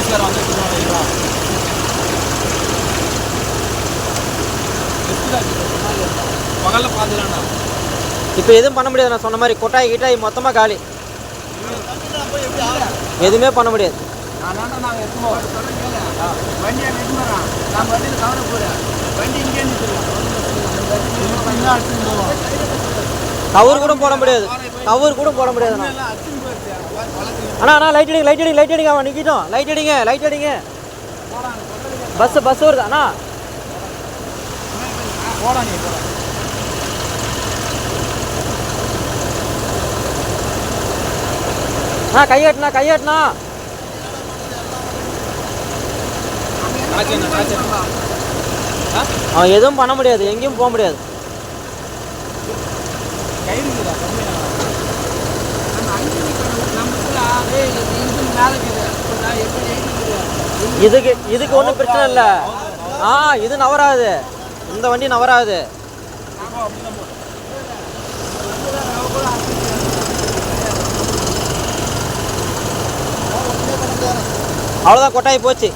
போலீஸ்காரன் வந்து பகலில் பார்த்துக்கலாம்ண்ணா இப்போ எதுவும் பண்ண முடியாது நான் சொன்ன மாதிரி கொட்டாய் கிட்டாய் மொத்தமாக காலி எதுவுமே பண்ண முடியாது கவர் கூட போட முடியாது கவர் கூட போட முடியாதுண்ணா போயிடுச்சு அண்ணா அண்ணா லைட் அடிங்க லைட் அடிங்க லைட் அடிங்க அவன் நிற்கிட்டோம் லைட் அடிங்க லைட் அடிங்க. பஸ் பஸ் வருது அண்ணா. போடா நீ போடா அண்ணா கையாட்டுண்ணா கையாட்டுண்ணா காய்ச்சல் அவன் எதுவும் பண்ண முடியாது. எங்கேயும் போக முடியாது. இதுக்கு இதுக்கு ஒன்றும் பிரச்சனை இல்லை. ஆ இது நவராது. இந்த வண்டி நவராது. அவ்வளோதான் கொட்டாயி போச்சு.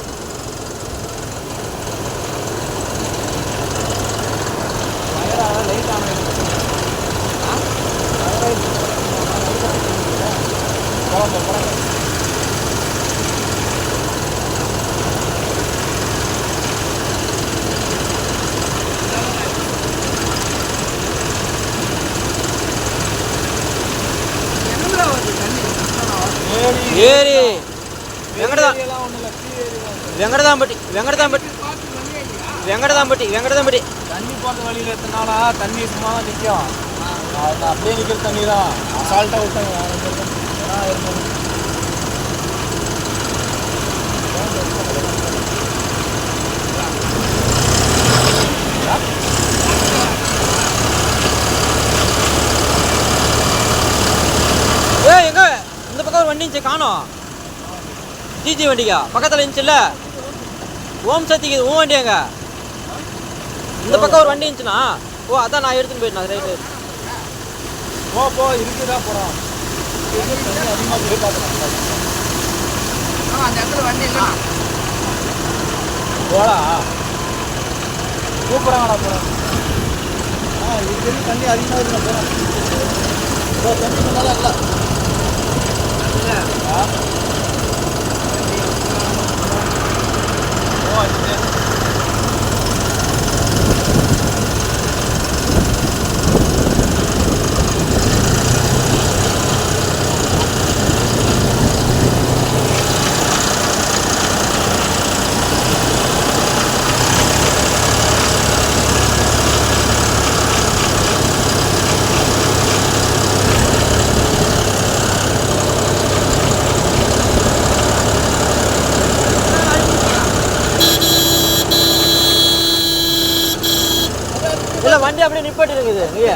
ஏரி. வெங்கடதான் வெங்கடதாம்பட்டி வெங்கடதாம்பட்டி. வெங்கடதாம்பட்டி வெங்கடதாம்பட்டி. தண்ணி போகிற வழியில் எத்தனாலா தண்ணி சும்மா தான் நிற்கும் அப்படியே நிற்கிற தண்ணி தான் அசால்ட்டாக விட்டாங்க இருந்தது ஏ எங்க இந்த பக்கம் ஒரு வண்டி இருந்துச்சு காணோம். ஜிஜி வண்டிக்கா? பக்கத்தில் இருந்துச்சுல்ல ஓம் சக்திக்கு உன் வண்டி எங்க இந்த பக்கம் ஒரு வண்டி இருந்துச்சுண்ணா ஓ அதான் நான் எடுத்துன்னு போயிட்டேன் ரைட்டு. போ போ இருக்குதா போகிறோம் அந்த இடத்துல வண்டி போடா. சூப்பராகடா போகிறோம் ஆ இது தண்ணி அதிகமாக இருக்குண்ணா போகிறோம் தண்ணி நல்லா இல்லை ஓ வண்டி அப்படியே நிப்பாட்டி இருக்குது. நீங்க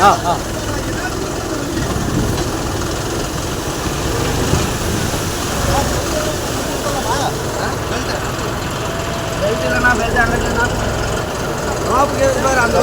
ஆ ஆ. பெல்ட் இல்லைன்னா பெல்ட் அங்கே ரோப்பு கேட்குது பாரு அந்த